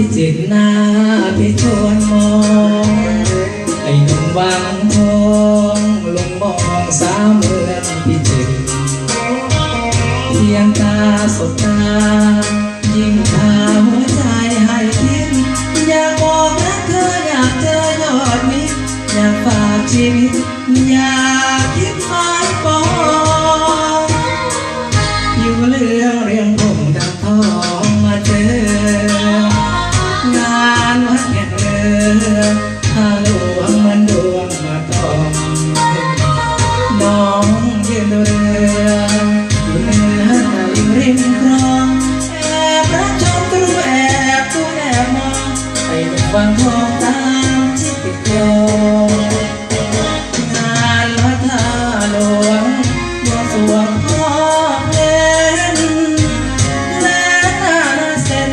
พิจิตรหน้าพิชวนมอง ไอ้หนุ่มวังทองลงมองสาวเมืองพิจิตรเพียงตาสบตา ยิ่งพาหัวใจให้คิด อยากบอกรักเธออยากเจอยอดมิตรอยากฝากชีวิตอยาก ไอ้หนุ่มบางทองตามที่ติดคลงงานลอยท่าหลวงบวงสรวงพ่อเพลนและหน้าเส้น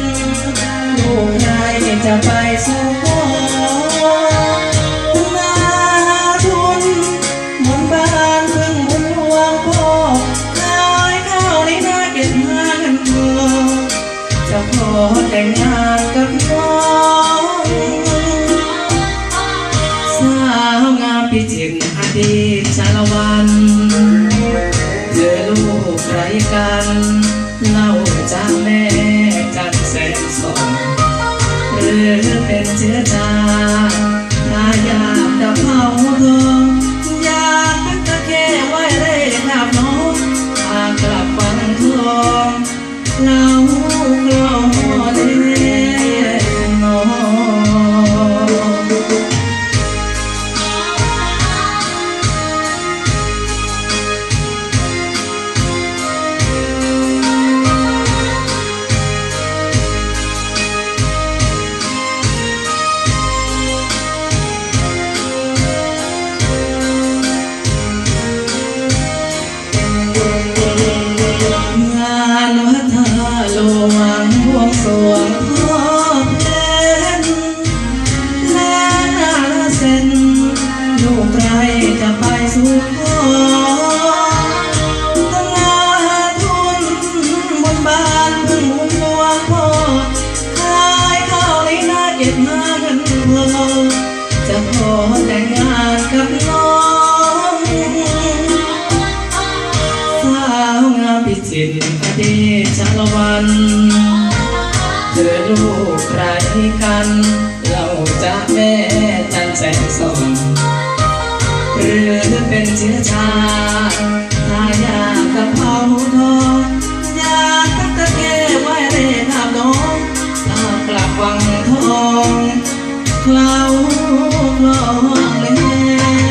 ลูกชายจะไปสู่ขอนาทุนหมุนบ้านเพิ่งหมุนหลวงพ่อขายข้าวในนาเก็บหาเงินเพื่อจะขอแต่งงานกับาวงามพิจิตรอดีตชาละวันเจอลูกไรกันเล่าจากแม่จันแสนสองหรือเป็นเชื้อชาทายากจะเผาเธอ ตชาละวันเจอลูกใครกัน เราจะแม่จันแสงสอง เป็นเชื้อชาหายากกับเผาทองอยากทักตะเกียบไว้เรียำน้องลากลับวังทองคล้าคลองเลย